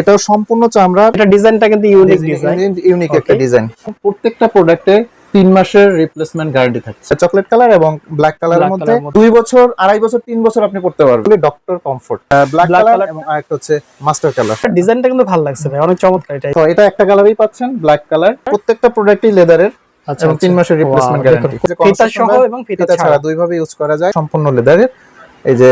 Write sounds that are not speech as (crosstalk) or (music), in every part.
এটাও সম্পূর্ণ চামড়া এটা ডিজাইনটা কিন্তু ইউনিক ডিজাইন ইউনিক একটা ডিজাইন প্রত্যেকটা প্রোডাক্টে তিন মাসের রিপ্লেসমেন্ট গ্যারান্টি থাকছে। চকলেট কালার এবং ব্ল্যাক কালারের মধ্যে এর মধ্যে। দুই বছর আড়াই বছর তিন বছর আপনি করতে পারবেন। ডক্টর কমফোর্ট ব্ল্যাক কালার এবং আরেকটা হচ্ছে মাস্টার কালার ডিজাইনটা কিন্তু ভালো লাগছে ভাই অনেক চমৎকার এটা। তো এটা একটা কালারই পাচ্ছেন ব্ল্যাক কালার প্রত্যেকটা প্রোডাক্টই লেদারের আচ্ছা এবং তিন মাসের রিপ্লেসমেন্ট গ্যারান্টি ফিতা সহ এবং ফিতা ছাড়া ছাড়া। দুই ভাবে ইউজ করা যায় সম্পূর্ণ লেদারের এই যে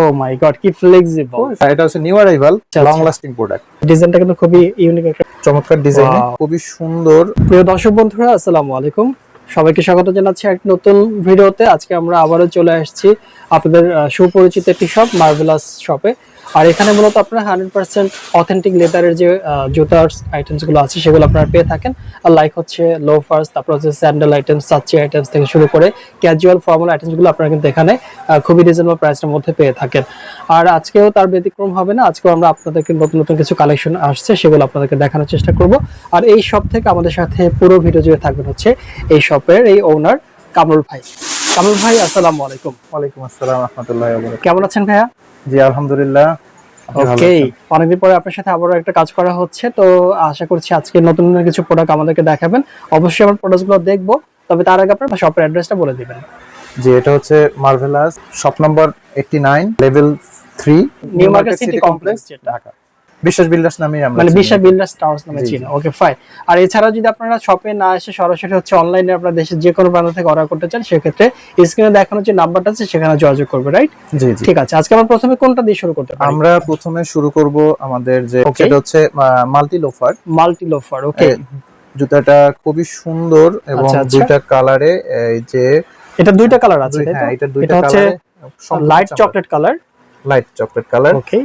ও মাই গড কি ফ্লেক্সিবল এটা হচ্ছে new arrival. Long lasting product ডিজাইনটা কিন্তু খুবই ইউনিক একটা চমৎকার ডিজাইন খুবই সুন্দর। প্রিয় দর্শক বন্ধুরা আসসালামু আলাইকুম। সবাইকে স্বাগত জানাচ্ছি এক নতুন ভিডিওতে। আজকে আমরা আবারও চলে আসছি আপনাদের সুপরিচিত একটি শপ মার্ভেলাস শপে আর এখানে মূলত আপনারা হান্ড্রেড পার্সেন্ট অথেন্টিক লেদারের যে আহ, জুতার আইটেমসগুলো আছে সেগুলো আপনারা পেয়ে থাকেন। আর লাইক হচ্ছে লোফার্স তারপর হচ্ছে স্যান্ডেল আইটেমস সাচ্চি আইটেমস থেকে শুরু করে ক্যাজুয়াল ফর্মাল আইটেমসগুলো আপনারা কিন্তু এখানে খুবই রিজনেবল প্রাইসের মধ্যে পেয়ে থাকেন। আর আজকেও তার ব্যতিক্রম হবে না আজকেও আমরা আপনাদেরকে নতুন নতুন কিছু কালেকশন আসছে সেগুলো আপনাদেরকে দেখানোর চেষ্টা করব। আর এই শপ থেকে আমাদের সাথে পুরো ভিডিও জুড়ে থাকবেন হচ্ছে এই শপের এই ওনার কামরুল ভাই। কামরুল ভাই আসসালামু আলাইকুম। ওয়ালাইকুম আসসালাম রহমতুল্লাহ কেমন আছেন ভাইয়া? জি আলহামদুলিল্লাহ। ওকে অনেকদিন পরে আপনার সাথে আবারও একটা কাজ করা হচ্ছে তো আশা করছি আজকে নতুন নতুন কিছু প্রোডাক্ট আমাদেরকে দেখাবেন। অবশ্যই আমার প্রোডাক্টগুলো দেখব তবে তার আগে আপনার শপের অ্যাড্রেসটা বলে দিবেন। জি এটা হচ্ছে মার্ভেলাস শপ নম্বর 89 level 3 New Market City Complex Dhaka. Biswas builders নামে আমরা মানে চিনি। বিশা বিল্ডার্স টাওয়ার্স নামে চিনি। ওকে ফাইন আর এছাড়াও যদি আপনারা শপে না এসে সরাসরি হচ্ছে অনলাইনে আপনার দেশের যে কোনো প্রান্ত থেকে অর্ডার করতে চান সেক্ষেত্রে স্ক্রিনে দেখানো যে নাম্বারটা আছে সেখানে যোগাযোগ করবে রাইট জি জি। ঠিক আছে আজকে আমরা প্রথমে কোনটা দিয়ে শুরু করতে পারি? আমরা প্রথমে শুরু করব আমাদের যে সেটা হচ্ছে multi loafer multi loafer okay জুতাটা খুবই সুন্দর এবং আচ্ছা, আচ্ছা। দুইটা কালারে এই যে এটা দুইটা কালার আছে হ্যাঁ এটা দুইটা হচ্ছে কালারে light chocolate colour light chocolate colour okay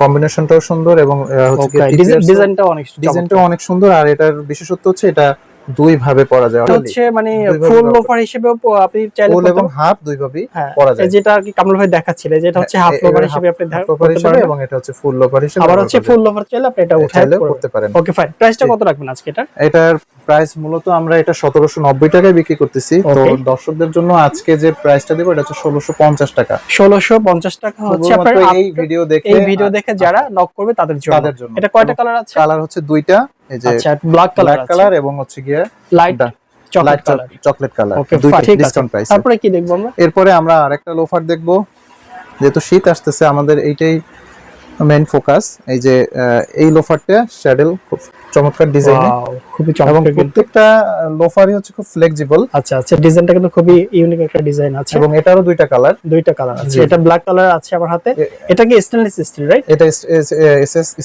কম্বিনেশনটাও সুন্দর এবং হচ্ছে ডিজাইনটাও অনেক ডিজাইনটাও অনেক সুন্দর আর এটার বিশেষত্ব হচ্ছে এটা দুই ভাবে পরা যায়। হচ্ছে মানে ফুল লোফার হিসেবেও প- আপনি চাইলে ফুল এবং হাফ দুই ভাবেই হ্যাঁ পরা যায়। যেটা আর কি কামরুল ভাই দেখাচ্ছিল যেটা হচ্ছে হাফ লোফার হিসেবে আপনি লোফার হিসেবে এবং এটা হচ্ছে ফুল লোফার হিসেবে আবার হচ্ছে ফুল লোফার চাইলে আপনি এটা চাইলেও করতে পারেন। ওকে ফাইন প্রাইসটা কত রাখবেন আজকে এটা এটার প্রাইস মূলত আমরা এটা সতেরোশো নব্বই টাকায় বিক্রি করতেছি। তো দর্শকদের জন্য আজকে যে প্রাইসটা দেবো এটা হচ্ছে ষোলোশো পঞ্চাশ টাকা। ষোলোশো পঞ্চাশ টাকা হচ্ছে আপনার এই ভিডিও দেখে এই ভিডিও দেখে যারা নক করবে তাদের জন্য। তাদের জন্য। এটা কয়টা কালার আছে? কালার হচ্ছে দুইটা। এই যে ব্ল্যাক কালার কালার এবং হচ্ছে গিয়ে light chocolate colour chocolate colour দুইটা ডিসকাউন্ট প্রাইস তারপরে কি দেখব আমরা? এরপরে আমরা আরেকটা লোফার দেখব। যেহেতু শীত আসতেছে আমাদের এইটাই মেইন ফোকাস এই যে এই লোফারটা শ্যাডেল খুব চমৎকার ডিজাইন খুবই চমৎকার কিন্তু। প্রত্যেকটা লোফারই হচ্ছে খুব ফ্লেক্সিবল আচ্ছা আচ্ছা ডিজাইনটা কিন্তু খুবই ইউনিক একটা ডিজাইন আছে। এবং এটারও দুইটা কালার দুইটা কালার আছে। এটা ব্ল্যাক কালার আছে আমার হাতে। এটা কি স্টেনলেস স্টিল রাইট এটা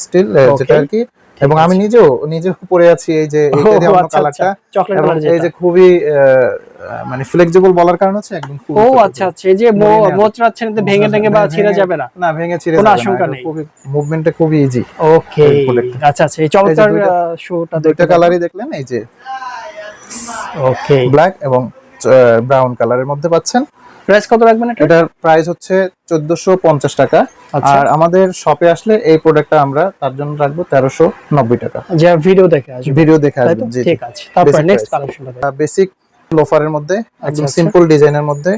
স্টিল যেটা আর কি এবং আমি নিজেও নিজেও পরে আছি এই যে অন্য কালারটা এবং কালার এই যে খুবই মানে ফ্লেক্সিবল বলার কারণ হচ্ছে একদম খুব ও আচ্ছা আচ্ছা। এই যে মরিয়া। মোচড়াচ্ছেন এতে ভেঙে ভেঙে বা ছিঁড়ে যাবে না? না ভেঙে ছিঁড়ে কোনো না, আশঙ্কা নেই। খুবই মুভমেন্টে খুবই ইজি ওকে আচ্ছা আচ্ছা। এই চমৎকার শুটা দুইটা কালারই দেখলেন এই যে ওকে ব্ল্যাক এবং ব্রাউন কালারের মধ্যে পাচ্ছেন। প্রাইস কত রাখবেন এটা? এটার প্রাইস হচ্ছে চোদ্দশো পঞ্চাশ টাকা। আচ্ছা। আর আমাদের শপে আসলে এই প্রোডাক্টটা আমরা তার জন্য রাখব তেরোশো নব্বই টাকা। যে ভিডিও দেখে আসবে। ভিডিও দেখে জি ঠিক আছে। তারপর নেক্সট. কালেকশনটা বেসিক লোফারের মধ্যে একদম আচ্ছা। সিম্পল ডিজাইনের মধ্যে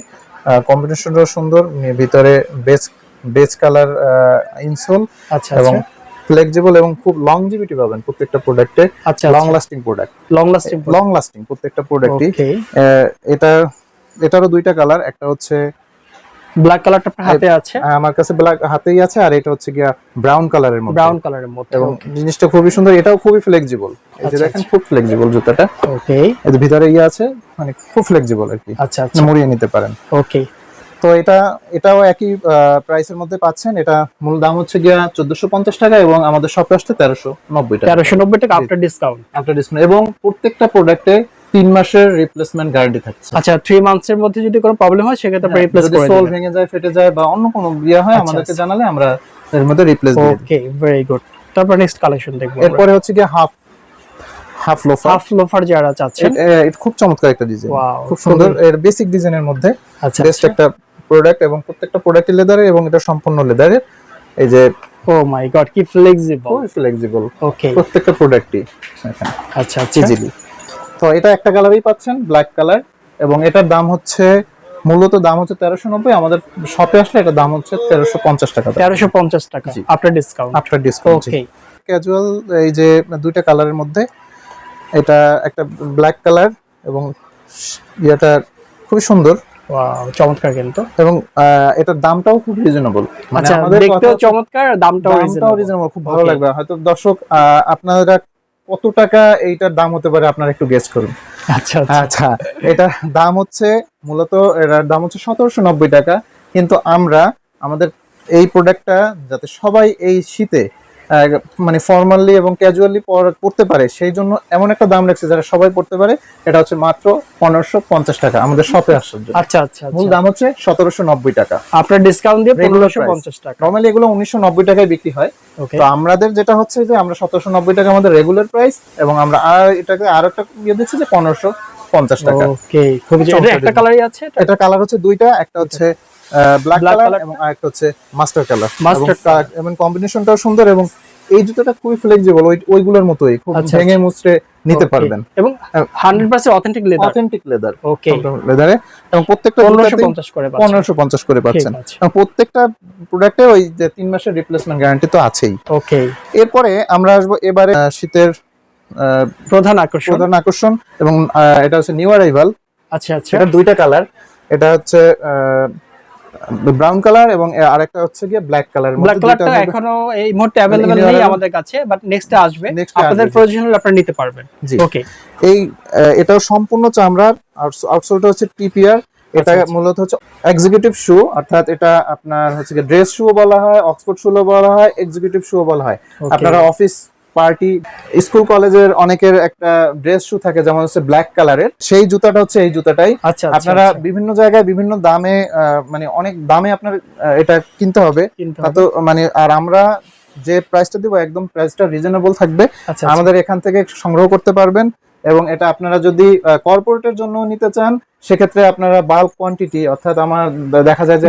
কম্বিনেশনটাও সুন্দর ভিতরে বেস বেস কালার ইনসোল আচ্ছা এবং আচ্ছা ফ্লেক্সিবল এবং খুব লংজিভিটি পাবেন প্রত্যেকটা প্রোডাক্টে আচ্ছা long lasting product long lasting long lasting প্রত্যেকটা প্রোডাক্টই এটা এটারও দুইটা কালার একটা হচ্ছে ব্ল্যাক কালারটা হাতে আছে? আমার কাছে ব্ল্যাক হাতেই আছে আর এটা হচ্ছে গিয়া ব্রাউন কালারের মধ্যে। ব্রাউন কালারের মধ্যে এবং জিনিসটা খুবই সুন্দর এটাও খুবই ফ্লেক্সিবল এই যে আচ্ছা, দেখেন খুব ফ্লেক্সিবল জুতাটা। ওকে এই যে ভিতরে ইয়ে আছে মানে খুব ফ্লেক্সিবল আর কি। আচ্ছা আচ্ছা। মুড়িয়ে নিতে পারেন। ওকে তো এটা এটাও একই প্রাইসের মধ্যে পাচ্ছেন। এটা মূল দাম হচ্ছে গিয়া চোদ্দশো পঞ্চাশ টাকা এবং আমাদের শপে তেরোশো নব্বই টাকা। তেরোশো নব্বই টাকা আফটার ডিসকাউন্ট আফটার ডিসকাউন্ট এবং প্রত্যেকটা প্রোডাক্টে তিন মাসের রিপ্লেসমেন্ট গ্যারান্টি থাকছে। আচ্ছা থ্রি মান্থস এর মধ্যে যদি কোনো প্রবলেম হয় সেক্ষেত্রে আপনি রিপ্লেস হ্যাঁ, করে সোল ভেঙে যায় ফেটে যায় বা অন্য কোনো ইয়ে হয় আচ্ছা, আমাদেরকে আচ্ছা। জানালে আমরা এর মধ্যে রিপ্লেস দিই ওকে ভেরি গুড তারপর নেক্সট কালেকশন দেখব এরপরে হচ্ছে গিয়ে half half loafer half loafer যারা চাচ্ছেন। এটা খুব চমৎকার একটা ডিজাইন খুব সুন্দর। এর বেসিক ডিজাইনের মধ্যে আচ্ছা বেস্ট একটা প্রোডাক্ট এবং প্রত্যেকটা প্রোডাক্টই লেদারের এবং এটা সম্পূর্ণ লেদারের এই যে ও মাই গড কি ফ্লেক্সিবল ফ্লেক্সিবল ওকে প্রত্যেকটা প্রোডাক্টই আচ্ছা আচ্ছা। তো এটা একটা কালারই পাচ্ছেন ব্ল্যাক কালার এবং এটার দাম হচ্ছে মূলত দাম হচ্ছে তেরোশো নব্বই আমাদের শপে আসলে এটা দাম হচ্ছে তেরোশো পঞ্চাশ টাকা তেরোশো পঞ্চাশ টাকা। After discount after discount okay casual এই যে দুইটা কালারের মধ্যে এটা একটা ব্ল্যাক কালার এবং ইয়েটা খুবই সুন্দর। চমৎকার কিন্তু। এবং এটার দামটাও খুব রিজনেবল মানে আচ্ছা আমাদের দেখতেও চমৎকার দামটাও রিজনেবল খুব ভালো লাগবে। হয়তো দর্শক আপনারা কত টাকা এইটার দাম হতে পারে আপনারা একটু গেস করুন? আচ্ছা আচ্ছা। আচ্ছা এটা দাম হচ্ছে মূলত এটার দাম হচ্ছে সতেরোশো নব্বই টাকা। কিন্তু আমরা আমাদের এই প্রোডাক্টটা যাতে সবাই এই শীতে মানে ফর্মালি এবং ক্যাজুয়ালি পড়তে পারে। সেই জন্য এমন একটা দাম রাখছে যারা সবাই পড়তে পারে। এটা হচ্ছে মাত্র পনেরোশো পঞ্চাশ টাকা। আমাদের শপে আসার জন্য। আচ্ছা আচ্ছা মূল আচ্ছা। দাম হচ্ছে সতেরোশো নব্বই টাকা। আপনার ডিসকাউন্ট দিয়ে পনেরোশো পঞ্চাশ টাকা। নর্মালি এগুলো উনিশশো নব্বই টাকায় বিক্রি হয়। তো আমাদের যেটা হচ্ছে যে আমরা সতেরোশো নব্বই টাকা আমাদের রেগুলার প্রাইস এবং আমরা আর এটাকে আর একটা ইয়ে দিচ্ছি যে পনেরোশো পঞ্চাশ টাকা। ওকে খুবই চমৎকার একটা কালারই আছে? এটা? কালার হচ্ছে দুইটা একটা হচ্ছে ব্ল্যাক কালার এবং আরেকটা হচ্ছে মাস্টার কালার Mustard এবং কম্বিনেশনটাও সুন্দর এবং এই জুতোটা খুবই ফ্লেক্সিবল ওই ওইগুলোর মতোই খুব আচ্ছা, ভেঙে মুচড়ে নিতে পারবেন। এবং hundred percent authentic leather authentic leather okay লেদারে এবং প্রত্যেকটা পনেরোশো জুতাতেই পঞ্চাশ করে পাচ্ছেন। পনেরোশো পঞ্চাশ করে পাচ্ছেন। এবং প্রত্যেকটা প্রোডাক্টে ওই যে তিন মাসের রিপ্লেসমেন্ট গ্যারান্টি তো আছেই। ওকে এরপরে আমরা আসব এবারে শীতের প্রধান আকর্ষণ। প্রধান আকর্ষণ এবং এটা হচ্ছে নিউ অ্যারাইভাল আচ্ছা আচ্ছা। এটা দুইটা কালার এটা হচ্ছে ব্রাউন কালার এবং আরেকটা হচ্ছে গিয়ে ব্ল্যাক কালার ব্ল্যাক কালারটা এখনও এই মুহূর্তে অ্যাভেলেবল নেই আমাদের কাছে বাট নেক্সটে আসবে। আপনাদের প্রয়োজন হলে আপনারা নিতে পারবেন। জি। ওকে এই এটাও সম্পূর্ণ চামড়ার আউটসোলটা হচ্ছে টিপিআর এটা আচ্ছা, আচ্ছা। মূলত হচ্ছে এক্সিকিউটিভ শু অর্থাৎ এটা আপনার হচ্ছে ড্রেস শু বলা হয় অক্সফোর্ড শু বলা হয় এক্সিকিউটিভ শু বলা হয়। আপনারা অফিস পার্টি স্কুল কলেজের অনেকের একটা ড্রেস শু থাকে যেমন হচ্ছে ব্ল্যাক কালারের সেই জুতাটা হচ্ছে এই জুতাটাই। আচ্ছা আপনারা বিভিন্ন জায়গায় বিভিন্ন দামে মানে অনেক দামে আপনার এটা কিনতে হবে। তো মানে আর আমরা যে প্রাইসটা দিব একদম প্রাইসটা রিজনেবল থাকবে। আচ্ছা। আমাদের এখান থেকে সংগ্রহ করতে পারবেন। এবং এটা আপনারা যদি কর্পোরেটের জন্য নিতে চান সেক্ষেত্রে আপনারা বাল্ক কোয়ান্টিটি অর্থাৎ আমার দেখা যায় যে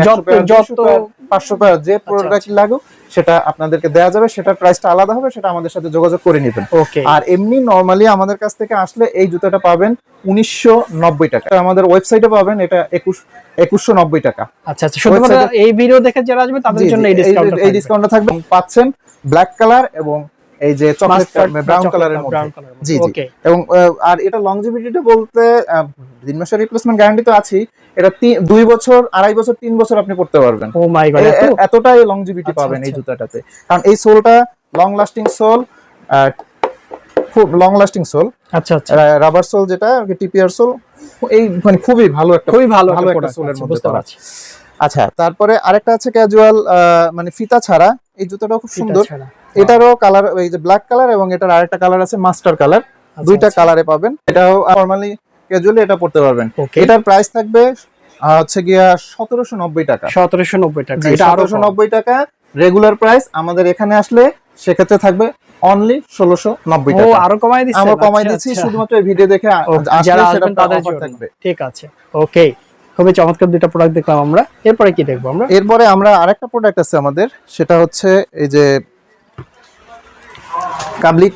পাঁচশো পেয়ার যে প্রোডাক্ট লাগুক সেটা আপনাদেরকে দেওয়া যাবে সেটার প্রাইসটা আলাদা হবে সেটা আমাদের সাথে যোগাযোগ করে নেবেন। ওকে আর এমনি নর্মালি আমাদের কাছ থেকে আসলে এই জুতাটা পাবেন উনিশশো নব্বই টাকা। আমাদের ওয়েবসাইটে পাবেন এটা একুশ একুশশো নব্বই টাকা। আচ্ছা আচ্ছা। শুধুমাত্র এই ভিডিও দেখে যারা আসবে তাদের জন্য এই ডিসকাউন্ট এই ডিসকাউন্টটা থাকবে। পাচ্ছেন ব্ল্যাক কালার এবং এই যে চকলেট ব্রাউন কালারের মধ্যে। জি, জি। এবং আর এটা লংজিভিটিটা বলতে তিন মাসের রিপ্লেসমেন্ট গ্যারান্টি তো এটা দুই বছর আড়াই বছর তিন বছর আপনি করতে পারবেন। ও মাই গড এ- এ- এতটাই লংজিভিটি আচ্ছা, পাবেন এই আচ্ছা। জুতাটাতে। কারণ এই সোলটা লং লাস্টিং সোল খুব লং লাস্টিং সোল। আচ্ছা আচ্ছা। রাবার সোল যেটা টিপিআর সোল। এই মানে খুবই ভালো একটা খুবই ভালো ভালো একটা সোলের মধ্যে আচ্ছা তারপরে আরেকটা আছে ক্যাজুয়াল মানে ফিতা ছাড়া। এই জুতাটাও খুব সুন্দর। এটারও কালার এই যে ব্ল্যাক কালার এবং এটার আরেকটা কালার আছে মাস্টার কালার আচ্ছা, দুইটা আচ্ছা। কালারে পাবেন। এটাও নরমালি ক্যাজুয়ালি এটা পড়তে পারবেন। এটার প্রাইস থাকবে হচ্ছে গিয়া সতেরোশো নব্বই টাকা। সতেরোশো নব্বই টাকা এটা সতেরোশো নব্বই টাকা। রেগুলার প্রাইস আমাদের এখানে আসলে সেক্ষেত্রে থাকবে অনলি ষোলোশো নব্বই টাকা। আরও কমাই দিচ্ছে আমরা কমাই দিচ্ছি শুধুমাত্র এই ভিডিও দেখে যারা আসবেন তাদের থাকবে। ঠিক আছে। ওকে খুবই চমৎকার দুইটা প্রোডাক্ট দেখলাম আমরা। এরপরে কি দেখব আমরা? এরপরে আমরা আরেকটা প্রোডাক্ট আছে আমাদের সেটা হচ্ছে এই যে কাবলি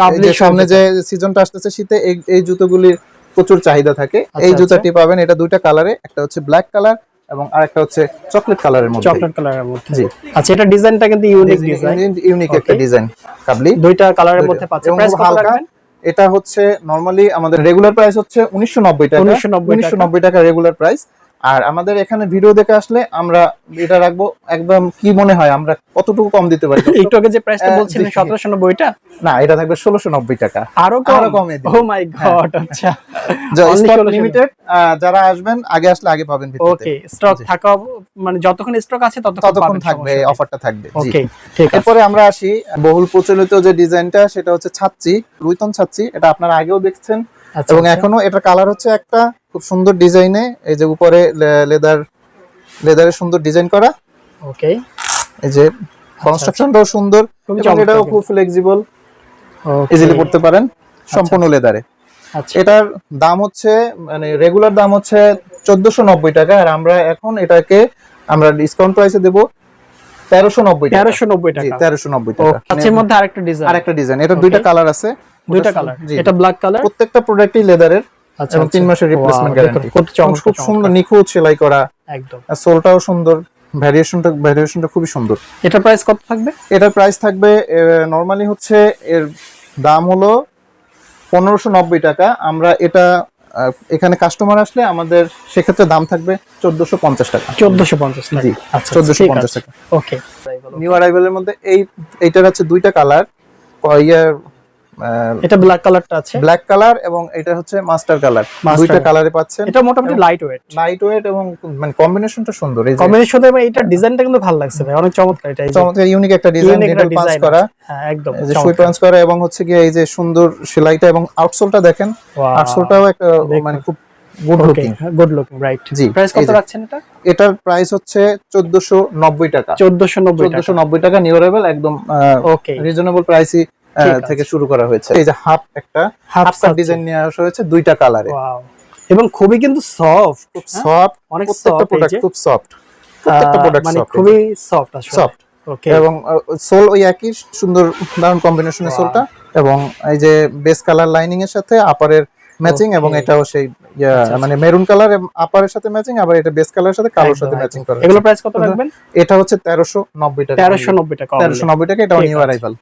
কাবলি সামনে যে সিজনটা আসতেছে শীতে এই এই জুতোগুলির প্রচুর চাহিদা থাকে। আচ্ছা, এই আচ্ছা। জুতাটি পাবেন এটা দুইটা কালারে একটা হচ্ছে ব্ল্যাক কালার এবং আরেকটা হচ্ছে চকলেট কালারের মধ্যে। চকলেট কালারের মধ্যে। জি। আচ্ছা এটা ডিজাইনটা কিন্তু ইউনিক ডিজাইন ইউনিক একটা ডিজাইন কাবলি। দুইটা কালারের মধ্যে পাচ্ছে এবং প্রাইস কত রাখবেন? এটা হচ্ছে নরমালি আমাদের রেগুলার প্রাইস হচ্ছে উনিশশো নব্বই টাকা। 1990 উনিশশো নব্বই টাকা রেগুলার প্রাইস আর আমাদের এখানে ভিডিও দেখে আসলে আমরা এটা রাখব। একদম কি মনে হয় আমরা কতটুকু কম দিতে পারি? (laughs) একটু আগে যে প্রাইসটা বলছিলেন জি। সতেরোশো নব্বইটা? না এটা থাকবে ষোলোশো নব্বই টাকা। আরও কম? আরও কমে। ও মাই গড আচ্ছা। (laughs) 16 লিমিটেড যারা আসবেন আগে আসলে আগে পাবেন ওকে স্টক থাকা মানে যতক্ষণ স্টক আছে ততক্ষণ ততক্ষণ থাকবে অফারটা থাকবে। ওকে ঠিক আছে। এরপরে আমরা আসি বহুল প্রচলিত যে ডিজাইনটা সেটা হচ্ছে ছাচ্চি রুইতন ছাচ্চি এটা আপনারা আগেও দেখছেন। আচ্ছা, এবং আচ্ছা। এখনও এটার কালার হচ্ছে একটা খুব সুন্দর ডিজাইনে এই যে উপরে লেদার লেদারের সুন্দর ডিজাইন করা। ওকে। এই যে কনস্ট্রাকশনটাও সুন্দর এটাও খুব ফ্লেক্সিবল. ইজিলি পড়তে পারেন সম্পূর্ণ লেদারে। আচ্ছা। এটার দাম হচ্ছে মানে রেগুলার দাম হচ্ছে চোদ্দশো নব্বই টাকা আর আমরা এখন এটাকে আমরা ডিসকাউন্ট প্রাইসে দেবো তেরোশো নব্বই টাকা। তেরোশো নব্বই টাকা। তেরোশো নব্বই টাকা। আচ্ছা এর মধ্যে আরেকটা ডিজাইন আর একটা ডিজাইন এটা দুইটা কালার আছে। দুইটা কালার এটা ব্ল্যাক কালার প্রত্যেকটা প্রোডাক্টই লেদারের আচ্ছা তিন আচ্ছা। মাসের রিপ্লেসমেন্ট গ্যারান্টি চমৎকার খুব সুন্দর নিখুঁত সেলাই করা। একদম। আর সোলটাও সুন্দর। ভ্যারিয়েশনটা ভ্যারিয়েশনটা খুবই সুন্দর। এটা প্রাইস কত থাকবে? এটার প্রাইস থাকবে নর্মালি হচ্ছে এর দাম হলো পনেরোশো নব্বই টাকা। আমরা এটা এখানে কাস্টমার আসলে আমাদের সেক্ষেত্রে দাম থাকবে চোদ্দশো পঞ্চাশ টাকা। চোদ্দশো পঞ্চাশ জি আচ্ছা চোদ্দশো পঞ্চাশ টাকা। ওকে নিউ অ্যারাইভেলের মধ্যে এই এইটার আছে দুইটা কালার ইয়ার এটা ব্ল্যাক কালারটা আছে। ব্ল্যাক কালার এবং এটা হচ্ছে মাস্টার কালার দুইটা। কালারে পাচ্ছেন। এটা মোটামুটি লাইট ওয়েট লাইট ওয়েট এবং মানে কম্বিনেশনটা সুন্দর এই কম্বিনেশন এবং এটা ডিজাইনটা কিন্তু ভালো লাগছে ভাই অনেক চমৎকার এটা চমৎকার ইউনিক একটা ডিজাইন ডিটেল পাঁচ করা। হ্যাঁ একদম এই যে সুই পাঁচ করা এবং হচ্ছে গিয়ে এই যে সুন্দর সেলাইটা এবং আউটসোলটা দেখেন আউটসোলটাও একটা মানে খুব good looking good looking right জি, প্রাইস কত রাখছেন এটা? এটার প্রাইস হচ্ছে চোদ্দশো নব্বই টাকা। চোদ্দশো নব্বই চোদ্দশো নব্বই টাকা নিউ অ্যারাইভেল একদম ওকে রিজনেবল প্রাইসই। থেকে শুরু করা হয়েছে। এই যে হাফ একটা হাফ ডিজাইন নিয়ে আসা হয়েছে দুইটা কালারে এবং খুবই কিন্তু সফট খুব সফট অনেক সফট প্রোডাক্ট খুব সফট প্রত্যেকটা প্রোডাক্ট মানে খুবই সফট আসলে। সফট এবং সোল ওই একই সুন্দর দারুণ কম্বিনেশনের Wow. সোলটা এবং এই যে বেস কালার লাইনিং এর সাথে আপারের ম্যাচিং এবং এটাও সেই আচ্ছা, মানে মেরুন কালার আপারের সাথে ম্যাচিং আবার এটা বেস কালারের সাথে কালোর সাথে ম্যাচিং করা এগুলো প্রাইস কত রাখবেন? এটা হচ্ছে তেরোশো নব্বই টাকা। তেরোশো নব্বই টাকা তেরোশো নব্বই টাকা এটাও ঠিক নিউ। অ্যারাইভাল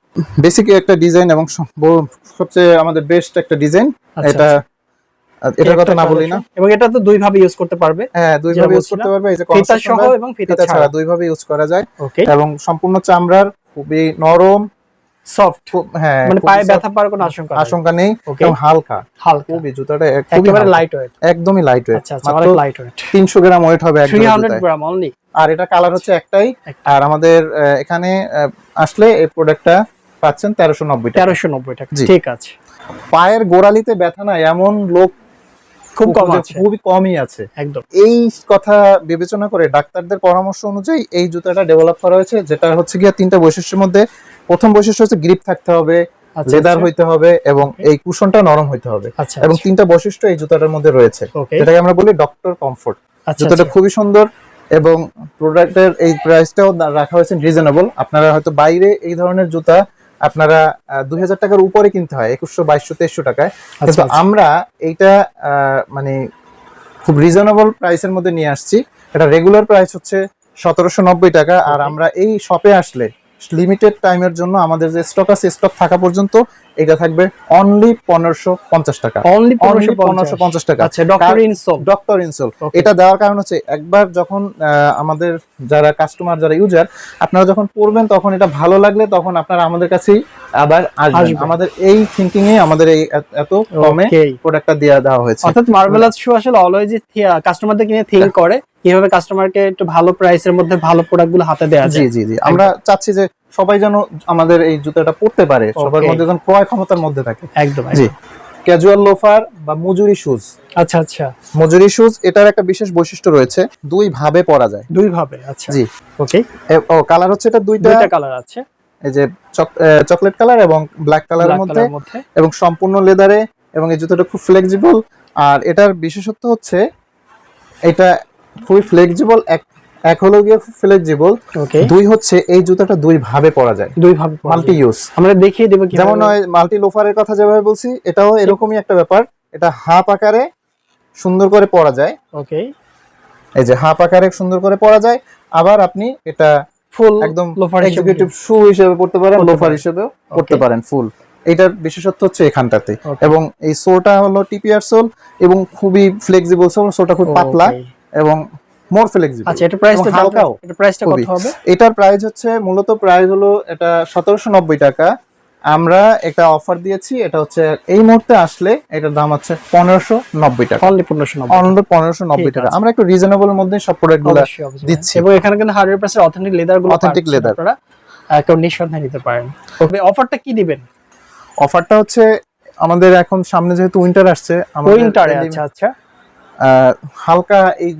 বেসিক একটা ডিজাইন এবং সবচেয়ে আমাদের বেস্ট একটা ডিজাইন আচ্ছা, এটা এটার কথা না বলি না। এবং এটা তো দুই ভাবে ইউজ করতে পারবে হ্যাঁ দুই ভাবে ইউজ করতে পারবে। এই যে ফিতা সহ এবং ফিতা ছাড়া। ছাড়া দুই ভাবে ইউজ করা যায়। ওকে এবং সম্পূর্ণ চামড়ার খুবই নরম সফট হ্যাঁ মানে পায়ে ব্যথা পাওয়ার কোনো আশঙ্কা আশঙ্কা নেই এবং হালকা। হালকা। খুবই জুতাটা একেবারে লাইট ওয়েট একদমই লাইট ওয়েট আচ্ছা আচ্ছা লাইট ওয়েট তিনশো গ্রাম ওয়েট হবে এক থ্রি জোড়া হান্ড্রেড জুতায়। গ্রাম অনলি আর এটা কালার হচ্ছে একটাই। আর আমাদের এখানে আসলে এই প্রোডাক্টটা পাচ্ছেন তেরোশো নব্বই টাকা। তেরোশো নব্বই টাকা। ঠিক আছে। পায়ের গোড়ালিতে ব্যথা নাই এমন লোক খুব কম আছে। খুবই কমই আছে। একদম। এই কথা বিবেচনা করে ডাক্তারদের পরামর্শ অনুযায়ী এই জুতাটা ডেভেলপ করা হয়েছে যেটা হচ্ছে গিয়ে তিনটা বৈশিষ্ট্যের মধ্যে প্রথম বৈশিষ্ট্য হচ্ছে গ্রিপ থাকতে হবে আচ্ছা লেদার হইতে হবে এবং এই কুশনটা নরম হইতে হবে। আচ্ছা এবং তিনটা বৈশিষ্ট্য এই জুতাটার মধ্যে রয়েছে। যেটাকে আমরা বলি ডক্টর কমফোর্ট আচ্ছা জুতাটা আচ্ছা। খুবই সুন্দর এবং প্রোডাক্টের এই প্রাইসটাও রাখা হয়েছে রিজনেবল আপনারা হয়তো বাইরে এই ধরনের জুতা আপনারা দুই হাজার টাকার উপরে কিনতে হয় একুশশো বাইশশো তেইশশো টাকায়। কিন্তু আচ্ছা। আমরা এইটা মানে খুব রিজনেবল প্রাইসের মধ্যে নিয়ে আসছি। এটা রেগুলার প্রাইস হচ্ছে সতেরোশো নব্বই টাকা। আর আমরা এই শপে আসলে লিমিটেড টাইমের জন্য আমাদের যে স্টক আছে স্টক থাকা পর্যন্ত এটা থাকবে অনলি পনেরোশো পঞ্চাশ টাকা। অনলি অনলি পনেরোশো পনেরোশো পঞ্চাশ টাকা। আচ্ছা ডক্টর ইনসোল ডক্টর ইনসোল এটা দেওয়ার কারণ হচ্ছে একবার যখন আমাদের যারা কাস্টমার যারা ইউজার আপনারা যখন পড়বেন তখন এটা ভালো লাগলে তখন আপনারা আমাদের কাছেই আবার আসবেন। আমাদের এই থিঙ্কিং এ আমাদের এই এত- কমে প্রোডাক্টটা দেওয়া দেওয়া হয়েছে। অর্থাৎ মার্বেলাস শু আসলে অলওয়েজ কাস্টমারদেরকে নিয়ে থিঙ্ক করে। কীভাবে কাস্টমারকে একটু ভালো প্রাইসের মধ্যে ভালো প্রোডাক্টগুলো হাতে দেওয়া জি জি জি। আমরা চাচ্ছি যে সবাই যেন আমাদের এই জুতাটা পড়তে পারে। সবার মধ্যে যেন ক্রয় ক্ষমতার মধ্যে থাকে। একদম জি। ক্যাজুয়াল লোফার বা মজুরি শুজ আচ্ছা আচ্ছা। মজুরি শুজ এটার একটা বিশেষ বৈশিষ্ট্য রয়েছে। দুই ভাবে পরা যায়। দুই ভাবে আচ্ছা। জি। ওকে ও কালার হচ্ছে এটা দুইটা দুইটা কালার আছে। এই যে চকলেট কালার এবং ব্ল্যাক কালারের মধ্যে মধ্যে। এবং সম্পূর্ণ লেদারে এবং এই জুতোটা খুব ফ্লেক্সিবল আর এটার বিশেষত্ব হচ্ছে এটা খুবই ফ্লেক্সিবল এক এক হলো গিয়ে খুব ফ্লেক্সিবল ওকে। দুই হচ্ছে এই জুতাটা দুই ভাবে পরা যায়। দুই ভাবে মাল্টি ইউজ। আমরা দেখিয়ে দেবো কি যেমন মাল্টি লোফারের কথা যেভাবে বলছি এটাও এরকমই একটা ব্যাপার। এটা হাফ আকারে সুন্দর করে পরা যায়। ওকে। এই যে হাফ আকারে সুন্দর করে পরা যায়। আবার আপনি এটা ফুল একদম লোফার এক্সিকিউটিভ শু হিসেবে পড়তে পারেন লোফার। হিসেবেও পড়তে পারেন ফুল। এটার বিশেষত্ব হচ্ছে এখানটাতে। এবং এই সোলটা হলো টিপিআর সোল এবং খুবই ফ্লেক্সিবল সোল সোলটা খুব পাতলা এবং মোর ফ্লেক্সিবল আচ্ছা এটা প্রাইসটা হালকাও। এটা প্রাইসটা কত হবে? এটার প্রাইস হচ্ছে মূলত প্রাইস হলো এটা সতেরোশো নব্বই টাকা। আমরা একটা অফার দিয়েছি এটা হচ্ছে এই মুহূর্তে আসলে এটার দাম হচ্ছে পনেরোশো নব্বই টাকা। অনলি পনেরোশো অনলি পনেরোশো নব্বই টাকা। আমরা একটু রিজনেবল মধ্যে সব প্রোডাক্টগুলো। দিচ্ছি। এবং এখানে কিন্তু হান্ড্রেড পার্সেন্ট অথেন্টিক লেদারগুলো পাচ্ছেন leather। আপনারা। কেউ নিঃসন্দেহে নিতে পারেন। ওকে অফারটা কি দিবেন? অফারটা হচ্ছে আমাদের এখন সামনে যেহেতু উইন্টার আসছে আমাদের উইন্টারে আচ্ছা আচ্ছা। হালকা এই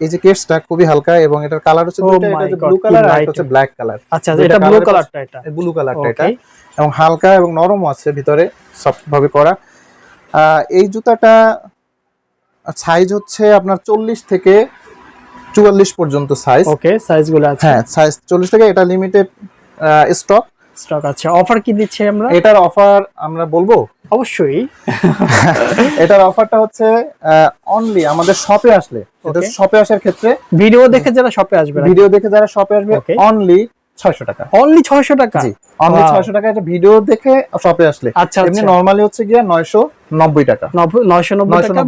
এই যে কেসটা খুবই হালকা এবং এটার কালার হচ্ছে Oh my এটা হচ্ছে ব্লু কালার আর হচ্ছে ব্ল্যাক কালার আচ্ছা এটা ব্লু কালারটা এটা। ব্লু কালারটা এটা। এবং হালকা এবং নরমও আছে ভিতরে সফট ভাবে করা এই জুতাটা সাইজ হচ্ছে আপনার চল্লিশ থেকে চুয়াল্লিশ পর্যন্ত সাইজ ওকে সাইজগুলো আছে। হ্যাঁ সাইজ চল্লিশ থেকে এটা লিমিটেড স্টক স্টক আছে। অফার কি দিচ্ছে আমরা? এটার অফার আমরা বলব? অবশ্যই। (laughs) এটার অফারটা হচ্ছে অনলি আমাদের শপে আসলে। এটা শপে আসার ক্ষেত্রে ভিডিও দেখে যারা শপে আসবে ভিডিও দেখে যারা শপে আসবে অনলি ছয়শো টাকা। অনলি ছয়শো টাকা? জি অনলি ছয়শো টাকা এটা ভিডিও দেখে শপে আসলে। আচ্ছা এমনি আচ্ছা। নর্মালি হচ্ছে গিয়ে নয়শো নব্বই টাকা।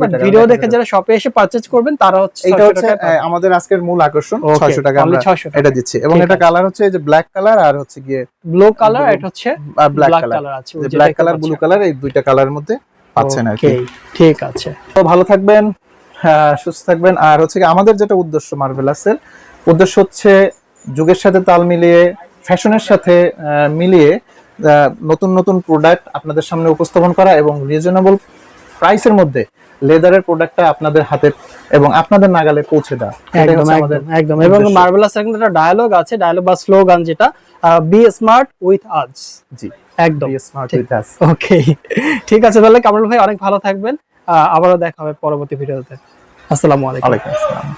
বাট ভিডিও দেখে যারা শপে এসে পারচেজ করবেন তারা হচ্ছে এটা হচ্ছে আমাদের আজকের মূল আকর্ষণ Okay, ছয়শো টাকা আমরা 600 এটা দিচ্ছি। এবং এটা কালার হচ্ছে যে ব্ল্যাক কালার আর হচ্ছে গিয়ে ব্লু কালার এটা হচ্ছে ব্ল্যাক কালার আছে যে ব্ল্যাক কালার ব্লু কালার এই দুইটা কালারের মধ্যে পাচ্ছেন আর কি। ঠিক আছে। তো ভালো থাকবেন হ্যাঁ, সুস্থ থাকবেন। আর হচ্ছে আমাদের যেটা উদ্দেশ্য মার্ভেলাসের উদ্দেশ্য হচ্ছে যুগের সাথে তাল মিলিয়ে ফ্যাশনের সাথে মিলিয়ে নতুন নতুন প্রোডাক্ট আপনাদের সামনে উপস্থাপন করা এবং রিজনেবল প্রাইসের মধ্যে লেদারের প্রোডাক্টটা আপনাদের হাতে এবং আপনাদের নাগালে পৌঁছে দেওয়া। একদম এবং মার্বেলাস এর একটা ডায়ালগ আছে ডায়ালগ বা স্লোগান যেটা বি স্মার্ট উইথ আজ জি একদম স্মার্ট উইথ আস ওকে ঠিক আছে তাহলে কামরুল ভাই অনেক ভালো থাকবেন। আবারও দেখা হবে পরবর্তী ভিডিওতে। আসসালামু আলাইকুম। আসসালাম।